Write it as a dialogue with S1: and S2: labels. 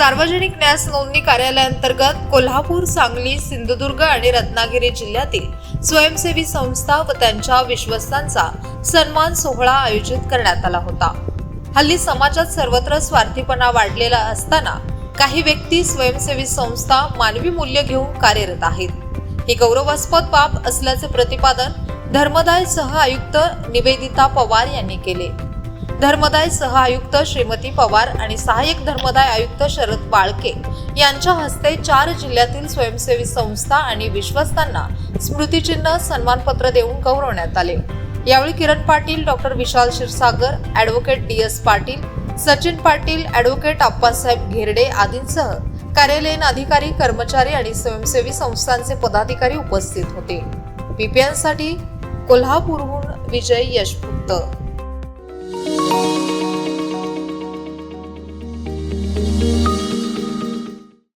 S1: सार्वजनिक न्यास नोंदणी कार्यालयांतर्गत कोल्हापूर सांगली सिंधुदुर्ग आणि रत्नागिरी जिल्ह्यातील स्वयंसेवी संस्था व त्यांच्या विश्वस्तांचा सन्मान सोहळा आयोजित करण्यात आला होता. हल्ली समाजात सर्वत्र स्वार्थीपणा वाढलेला असताना काही व्यक्ती स्वयंसेवी संस्था मानवी मूल्य घेऊन कार्यरत आहेत. ही गौरवास्पद बाब असल्याचे प्रतिपादन धर्मदाय सह आयुक्त निवेदिता पवार यांनी केले. धर्मदाय सह आयुक्त श्रीमती पवार आणि सहाय्यक धर्मदाय आयुक्त शरद बाळके यांच्या हस्ते चार जिल्ह्यातील स्वयंसेवी संस्था आणि विश्वस्तांना स्मृतिचिन्ह सन्मानपत्र देऊन गौरवण्यात आले. यावेळी Kiran Patil doctor Vishal Kshirsagar advocate D S Patil Sachin Patil advocate Appasaheb Gherade आदींसह कार्यालयीन अधिकारी कर्मचारी आणि स्वयंसेवी संस्थांचे पदाधिकारी उपस्थित होते. बीपीएनसाठी कोल्हापूरहून विजय यशपुत्त